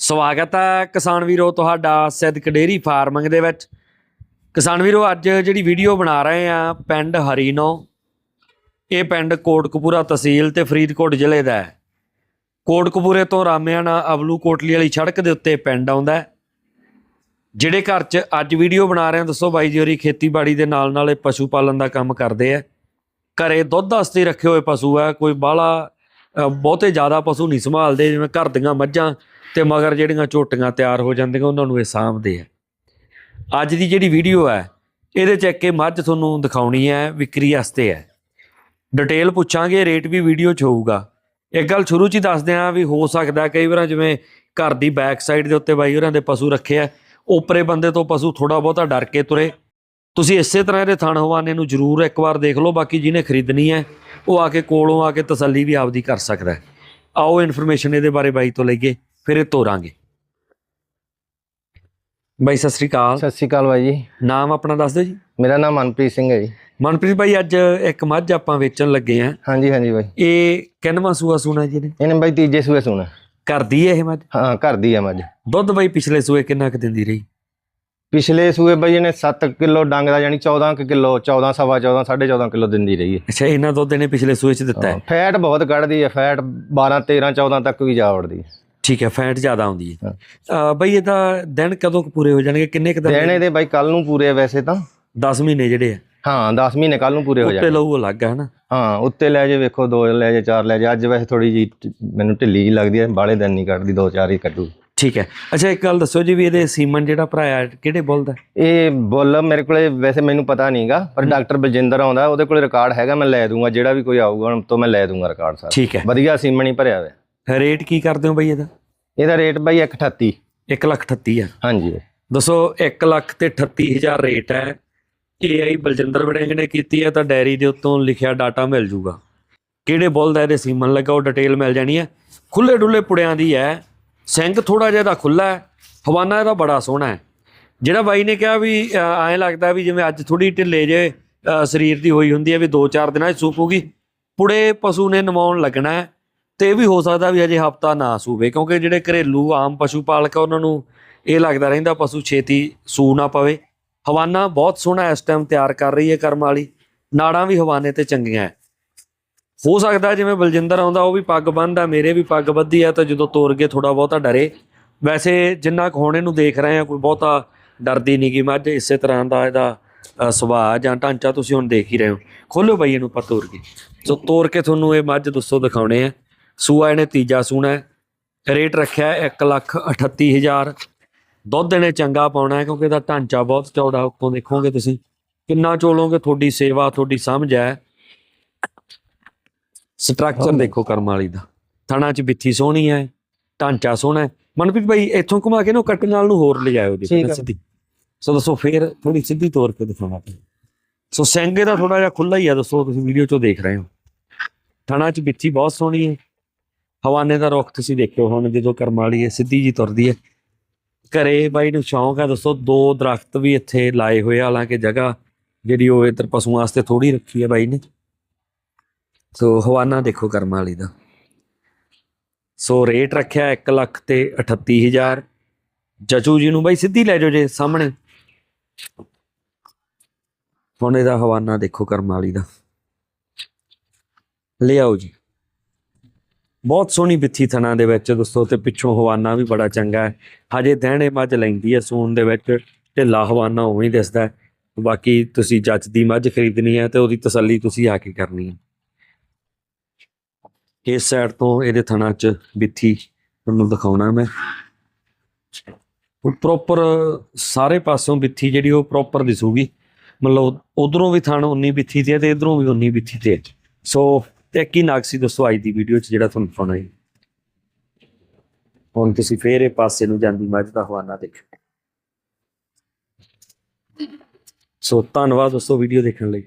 ਸਵਾਗਤ ਹੈ ਕਿਸਾਨ ਵੀਰੋ ਤੁਹਾਡਾ ਸਿੱਧਕ ਡੇਰੀ ਫਾਰਮਿੰਗ ਦੇ ਵਿੱਚ। ਕਿਸਾਨ ਵੀਰੋ, ਅੱਜ ਜਿਹੜੀ ਵੀਡੀਓ ਬਣਾ ਰਹੇ ਆ ਪਿੰਡ ਹਰੀਨੋ, ਇਹ ਪਿੰਡ ਕੋਟਕਪੂਰਾ ਤਹਿਸੀਲ ਤੇ ਫਰੀਦਕੋਟ ਜ਼ਿਲ੍ਹੇ ਦਾ ਹੈ। ਕੋਟਕਪੂਰੇ ਤੋਂ ਰਾਮਿਆਣਾ ਅਬਲੂ ਕੋਟਲੀ ਵਾਲੀ ਸੜਕ ਦੇ ਉੱਤੇ ਪਿੰਡ ਆਉਂਦਾ ਜਿਹੜੇ ਘਰ 'ਚ ਅੱਜ ਵੀਡੀਓ ਬਣਾ ਰਹੇ ਆ, ਦੱਸੋ ਬਾਈ ਜੀ ਹੋਰੀ, ਖੇਤੀਬਾੜੀ ਦੇ ਨਾਲ ਨਾਲ ਇਹ ਪਸ਼ੂ ਪਾਲਣ ਦਾ ਕੰਮ ਕਰਦੇ ਆ। ਘਰੇ ਦੁੱਧ ਵਾਸਤੇ ਰੱਖੇ ਹੋਏ ਪਸ਼ੂ ਆ, ਕੋਈ ਬਾਹਲਾ ਬਹੁਤੇ ਜ਼ਿਆਦਾ ਪਸ਼ੂ ਨਹੀਂ ਸੰਭਾਲਦੇ, ਜਿਵੇਂ ਘਰ ਦੀਆਂ ਮੱਝਾਂ ਤੇ ਮਗਰ ਜਿਹੜੀਆਂ ਝੋਟੀਆਂ ਤਿਆਰ ਹੋ ਜਾਂਦੀਆਂ, ਉਹਨਾਂ ਨੂੰ ਇਹ ਸਾਂਭਦੇ ਆ। ਅੱਜ ਦੀ ਜਿਹੜੀ ਵੀਡੀਓ ਹੈ, ਇਹਦੇ ਚ ਇੱਕ ਇਹ ਮੱਝ ਤੁਹਾਨੂੰ ਦਿਖਾਉਣੀ ਹੈ, ਵਿਕਰੀ ਵਾਸਤੇ ਹੈ। ਡਿਟੇਲ ਪੁੱਛਾਂਗੇ, ਰੇਟ ਵੀ ਵੀਡੀਓ 'ਚ ਹੋਊਗਾ। ਇੱਕ ਗੱਲ ਸ਼ੁਰੂ 'ਚ ਹੀ ਦੱਸਦੇ ਆ ਵੀ ਹੋ ਸਕਦਾ ਕਈ ਵਾਰ ਜਿਵੇਂ ਘਰ ਦੀ ਬੈਕ ਸਾਈਡ ਦੇ ਉੱਤੇ ਬਾਈ ਉਹਨਾਂ ਦੇ ਪਸ਼ੂ ਰੱਖੇ ਆ, ਉਪਰੇ ਬੰਦੇ ਤੋਂ ਪਸ਼ੂ ਥੋੜਾ ਬਹੁਤਾ ਡਰ ਕੇ ਤੁਰੇ। ਤੁਸੀਂ ਇਸੇ ਤਰ੍ਹਾਂ ਇਹਦੇ ਥਣ ਹਵਾਨੇ ਨੂੰ ਜ਼ਰੂਰ ਇੱਕ ਵਾਰ ਦੇਖ ਲਓ, ਬਾਕੀ ਜਿਹਨੇ ਖਰੀਦਣੀ ਹੈ, ਉਹ ਆ ਕੇ ਕੋਲੋਂ ਆ ਕੇ ਤਸੱਲੀ ਵੀ ਆਪਦੀ ਕਰ ਸਕਦਾ ਆਓ ਇਨਫੋਰਮੇਸ਼ਨ ਇਹਦੇ ਬਾਰੇ ਬਾਈ ਤੋਂ ਲਈਏ। ਫਿਰ ਇਹ ਤੋਰਾਂਗੇ। ਬਾਈ ਸਤਿ ਸ੍ਰੀ ਅਕਾਲ। ਸਤਿ ਸ਼੍ਰੀ ਅਕਾਲ ਬਾਈ ਜੀ। ਨਾਮ ਆਪਣਾ ਦੱਸ ਦਿਓ ਜੀ। ਮੇਰਾ ਨਾਮ ਮਨਪ੍ਰੀਤ ਸਿੰਘ ਹੈ ਜੀ। ਮਨਪ੍ਰੀਤ ਭਾਈ ਅੱਜ ਇੱਕ ਮੱਝ ਆਪਾਂ ਵੇਚਣ ਲੱਗੇ ਆ ਹਾਂਜੀ ਹਾਂਜੀ ਬਾਈ। ਇਹ ਕਿੰਨਵਾਂ ਸੂਆ ਸੂਣਾ ਜੀ ਨੇ ਇਹਨੇ ਬਾਈ ਤੀਜੇ ਸੂਏ ਸੁਣਾ। ਕਰਦੀ ਹੈ ਇਹ ਮੱਝ? ਹਾਂ ਘਰ ਦੀ ਹੈ ਮੱਝ। ਦੁੱਧ ਬਾਈ ਪਿਛਲੇ ਸੂਏ ਕਿੰਨਾ ਕੁ ਦਿੰਦੀ ਰਹੀ? ਪਿਛਲੇ ਸੂਏ ਬਾਈ ਇਹਨੇ 7 ਕਿਲੋ ਡੰਗ ਦਾ ਯਾਨੀ 14 ਕੁ ਕਿਲੋ 14 ਸਵਾ 14 14.5 ਕਿਲੋ ਦਿੰਦੀ ਰਹੀ ਹੈ। ਅੱਛਾ ਇਹਨਾਂ ਦੁੱਧ ਇਹਨੇ ਪਿਛਲੇ ਸੂਏ ਚ ਦਿੱਤਾ ਹੈ। ਫੈਟ ਬਹੁਤ ਕੱਢਦੀ ਹੈ ਫੈਟ 12 13 14 ਤੱਕ ਵੀ ਜਾ ਵੜਦੀ ਹੈ। ਠੀਕ ਹੈ ਫੈਟ ਜ਼ਿਆਦਾ ਆਉਂਦੀ ਹੈ। ਬਈ ਇਹਦਾ ਦਿਨ ਕਦੋਂ ਕੁ ਪੂਰੇ ਹੋ ਜਾਣਗੇ? ਕਿੰਨੇ ਕੁ ਦਿਨ ਦੇਣੇ ਦੇ ਬਾਈ ਕੱਲ ਨੂੰ ਪੂਰੇ ਆ ਵੈਸੇ ਤਾਂ। 10 ਮਹੀਨੇ ਜਿਹੜੇ ਆ। ਹਾਂ 10 ਮਹੀਨੇ ਕੱਲ ਨੂੰ ਪੂਰੇ ਹੋ ਉੱਤੇ ਜਾਣੇ ਲਊ ਲੱਗ ਹੈ ਨਾ ਹਾਂ ਉੱਤੇ ਲੈ ਜੇ ਵੇਖੋ ਦੋ ਲੈ ਜੇ ਚਾਰ ਲੈ ਜੇ ਅੱਜ ਵੈਸੇ ਥੋੜੀ ਜੀ ਮੈਨੂੰ ਢਿੱਲੀ ਜਿਹੀ ਲੱਗਦੀ ਹੈ ਬਾਲੇ ਦਿਨ ਨਹੀਂ ਕੱਢਦੀ ਦੋ ਚਾਰ ਹੀ ਕੱਢੂ। ਠੀਕ ਹੈ। ਅੱਛਾ ਇੱਕ ਗੱਲ ਦੱਸੋ ਜੀ ਵੀ ਇਹਦੇ ਸੀਮਨ ਜਿਹੜਾ ਭਰਾਇਆ ਕਿਹੜੇ ਬੁੱਲ ਦਾ? ਇਹ ਬੁੱਲ ਮੇਰੇ ਕੋਲੇ ਵੈਸੇ ਮੈਨੂੰ ਪਤਾ ਨਹੀਂਗਾ ਪਰ ਡਾਕਟਰ ਬਲਜਿੰਦਰ ਆਉਂਦਾ ਉਹਦੇ ਕੋਲੇ ਰਿਕਾਰਡ ਹੈਗਾ ਮੈਂ ਲੈ ਦੂੰਗਾ ਜਿਹੜਾ ਵੀ ਕੋਈ ਆਊਗਾ ਹੁਣ ਤੋਂ ਮੈਂ ਲੈ ਦੂੰਗਾ ਰਿਕਾਰਡ ਸਾਰਾ। ਠੀਕ ਹੈ। ਵਧੀਆ ਸੀਮਨ ਹੀ ਭਰਿਆ ਹੋਇਆ। ਰੇਟ ਕੀ ਕਰਦੇ ਹੋ ਬਈ ਇਹਦਾ? ਇਹਦਾ ਰੇਟ ਬਾਈ 138 1 ਲੱਖ 38 ਆ। ਹਾਂਜੀ। ਦੱਸੋ 1 ਲੱਖ ਤੇ 38000 ਰੇਟ ਹੈ। ਏਆਈ ਬਲਜਿੰਦਰ ਵੜਿੰਗ ਨੇ ਕੀਤੀ ਹੈ ਤਾਂ ਡਾਇਰੀ ਦੇ ਉੱਤੋਂ ਲਿਖਿਆ ਡਾਟਾ ਮਿਲ ਜੂਗਾ। ਕਿਹੜੇ ਬੁੱਲ ਦਾ ਇਹਦੇ ਸੀਮਨ ਲੱਗਾ ਉਹ ਡਿਟੇਲ ਮਿਲ ਜਾਣੀ ਹੈ। ਖੁੱਲੇ ਡੁੱਲੇ ਪੁੜਿਆਂ ਦੀ ਹੈ। ਸਿੰਘ ਥੋੜਾ ਜਿਹਾ ਦਾ ਖੁੱਲਾ ਹੈ। ਹਵਾਨਾ ਇਹਦਾ ਬੜਾ ਸੋਹਣਾ ਹੈ। ਜਿਹੜਾ ਬਾਈ ਨੇ ਕਿਹਾ ਵੀ ਐਂ ਲੱਗਦਾ ਵੀ ਜਿਵੇਂ ਅੱਜ ਥੋੜੀ ਢਿੱਲੇ ਜੇ ਸਰੀਰ ਦੀ ਹੋਈ ਹੁੰਦੀ ਹੈ ਵੀ 2-4 ਦਿਨਾਂ 'ਚ ਸੂਪੂਗੀ ਪੁੜੇ ਪਸ਼ੂ ਨੇ ਨਮਾਉਣ ਲੱਗਣਾ ਹੈ। ਤੇ ਇਹ ਵੀ ਹੋ ਸਕਦਾ ਵੀ ਅਜੇ ਹਫਤਾ ਨਾ ਸੂਵੇ, ਕਿਉਂਕਿ ਜਿਹੜੇ ਘਰੇਲੂ ਆਮ ਪਸ਼ੂ ਪਾਲਕ ਆ, ਉਹਨਾਂ ਨੂੰ ਇਹ ਲੱਗਦਾ ਰਹਿੰਦਾ ਪਸ਼ੂ ਛੇਤੀ ਸੂ ਨਾ ਪਵੇ। ਹਵਾਨਾ ਬਹੁਤ ਸੋਹਣਾ ਇਸ ਟਾਈਮ ਤਿਆਰ ਕਰ ਰਹੀ ਹੈ ਕਰਮ ਵਾਲੀ। ਨਾੜਾਂ ਵੀ ਹਵਾਨੇ ਤੇ ਚੰਗੀਆਂ ਹੈ ਹੋ ਸਕਦਾ ਜਿਵੇਂ ਬਲਜਿੰਦਰ ਆਉਂਦਾ, ਉਹ ਵੀ ਪੱਗ ਬੰਨਦਾ, ਮੇਰੇ ਵੀ ਪੱਗ ਬੱਧੀ ਆ ਤਾਂ ਜਦੋਂ ਤੋਰ ਕੇ ਥੋੜਾ ਬਹੁਤਾ ਡਰੇ। ਵੈਸੇ ਜਿੰਨਾ ਕੁ ਹੁਣ ਇਹਨੂੰ ਦੇਖ ਰਹੇ ਆ, ਕੋਈ ਬਹੁਤਾ ਡਰਦੀ ਨਹੀਂ ਕਿ ਮੱਝ ਇਸੇ ਤਰ੍ਹਾਂ ਦਾ ਇਹਦਾ ਸੁਭਾਅ ਜਾਂ ਢਾਂਚਾ ਤੁਸੀਂ ਹੁਣ ਦੇਖ ਹੀ ਰਹੇ ਹੋ। ਖੋਲੋ ਬਈ ਇਹਨੂੰ ਪਰ ਤੋਰ ਕੇ। ਸੋ ਤੋਰ ਕੇ ਤੁਹਾਨੂੰ ਇਹ ਮੱਝ ਦੱਸੋ ਦਿਖਾਉਣੇ ਆ। ਸੂਆ ਇਹਨੇ ਤੀਜਾ ਸੂਣਾ ਹੈ। ਰੇਟ ਰੱਖਿਆ ਹੈ 1 ਲੱਖ 38000 ਦੁੱਧ ਇਹਨੇ ਚੰਗਾ ਪਾਉਣਾ ਹੈ ਕਿਉਂਕਿ ਇਹਦਾ ਢਾਂਚਾ ਬਹੁਤ ਚੌੜਾ ਉੱਤੋਂ ਦੇਖੋਗੇ ਤੁਸੀਂ। ਕਿੰਨਾ ਚੋਲੋਗੇ ਤੁਹਾਡੀ ਸੇਵਾ ਤੁਹਾਡੀ ਸਮਝ ਹੈ। ਸਟਰਕਚਰ ਦੇਖੋ ਕਰਮ ਵਾਲੀ ਦਾ। ਥਣਾ ਚ ਬਿੱਥੀ ਸੋਹਣੀ ਹੈ ਢਾਂਚਾ ਸੋਹਣਾ ਮਨਪ੍ਰੀਤ ਭਾਈ ਇੱਥੋਂ ਘੁਮਾ ਕੇ ਨਾ ਕੱਟ ਨਾਲ ਨੂੰ ਹੋਰ ਲਿਜਾਇਓ ਜੀ। ਸਿੱਧੀ। ਸੋ ਦੱਸੋ ਫੇਰ ਥੋੜੀ ਸਿੱਧੀ ਤੌਰ ਤੇ ਦਿਖਾਉਣਾ ਸੋ ਸਿੰਘੇ ਦਾ ਥੋੜਾ ਜਿਹਾ ਖੁੱਲਾ ਹੀ ਆ ਦੱਸੋ ਤੁਸੀਂ ਵੀਡੀਓ ਚੋਂ ਦੇਖ ਰਹੇ ਹੋ। ਥਣਾ ਚ ਬਿੱਥੀ ਬਹੁਤ ਸੋਹਣੀ ਹੈ। ਹਵਾਨੇ ਦਾ ਰੁੱਖ ਤੁਸੀਂ ਦੇਖਿਓ ਹੁਣ ਜਦੋਂ ਕਰਮ ਵਾਲੀ ਹੈ ਸਿੱਧੀ ਜੀ ਤੁਰਦੀ ਹੈ। ਘਰੇ ਬਾਈ ਨੂੰ ਸ਼ੌਂਕ ਹੈ ਦੱਸੋ, ਦੋ ਦਰਖਤ ਵੀ ਇੱਥੇ ਲਾਏ ਹੋਏ ਆ, ਹਾਲਾਂਕਿ ਜਗ੍ਹਾ ਜਿਹੜੀ ਉਹ ਇੱਧਰ ਪਸ਼ੂਆਂ ਵਾਸਤੇ ਥੋੜੀ ਰੱਖੀ ਹੈ ਬਾਈ ਨੇ। ਸੋ ਹਵਾਨਾ ਦੇਖੋ ਕਰਮ ਵਾਲੀ ਦਾ। ਸੋ ਰੇਟ ਰੱਖਿਆ 1 ਲੱਖ ਤੇ 38000 ਜਚੂ ਜੀ ਨੂੰ ਬਾਈ ਸਿੱਧੀ ਲੈ ਜਾਓ ਜੇ ਸਾਹਮਣੇ। ਹੁਣ ਇਹਦਾ ਹਵਾਨਾ ਦੇਖੋ ਕਰਮ ਵਾਲੀ ਦਾ। ਲਿਆਓ ਜੀ। ਬਹੁਤ ਸੋਹਣੀ ਬਿੱਥੀ ਥਣਾ ਦੇ ਵਿੱਚ ਦੋਸਤੋ ਤੇ ਪਿੱਛੋਂ ਹਵਾਨਾ ਵੀ ਬੜਾ ਚੰਗਾ ਹੈ। ਹਜੇ ਦਹਿਣੇ ਮੱਝ ਲੈਂਦੀ ਹੈ ਸੂਣ ਦੇ ਵਿੱਚ ਢਿੱਲਾ ਹਵਾਨਾ ਉਵੇਂ ਹੀ ਦਿਸਦਾ ਬਾਕੀ ਤੁਸੀਂ ਜੱਜ ਦੀ ਮੱਝ ਖਰੀਦਣੀ ਹੈ ਤੇ ਉਹਦੀ ਤਸੱਲੀ ਤੁਸੀਂ ਆ ਕੇ ਕਰਨੀ ਹੈ। ਇਸ ਸਾਈਡ ਤੋਂ ਇਹਦੇ ਥਣਾ 'ਚ ਬਿੱਥੀ ਤੁਹਾਨੂੰ ਦਿਖਾਉਣਾ ਮੈਂ। ਪ੍ਰੋਪਰ ਸਾਰੇ ਪਾਸੋਂ ਬਿੱਥੀ ਜਿਹੜੀ ਉਹ ਪ੍ਰੋਪਰ ਦਿਸੂਗੀ। ਮਤਲਬ ਉਧਰੋਂ ਵੀ ਥਣ ਉਨੀ ਬਿੱਥੀ ਤੇ ਹੈ ਤੇ ਇਧਰੋਂ ਵੀ ਉਨੀ ਬਿੱਥੀ ਤੇ ਸੋ ਤੇ ਕੀ ਨਾਕਸੀ ਦੱਸੋ ਅੱਜ ਦੀ ਵੀਡੀਓ 'ਚ ਜਿਹੜਾ ਤੁਹਾਨੂੰ ਸੁਣਾ ਹੈ ਹੁਣ ਤੁਸੀਂ ਫੇਰ ਇਹ ਪਾਸੇ ਨੂੰ ਜਾਂਦੀ ਮੱਝ ਦਾ ਹਵਾਨਾ ਦੇਖੋ ਸੋ ਧੰਨਵਾਦ ਦੋਸਤੋ ਵੀਡੀਓ ਦੇਖਣ ਲਈ।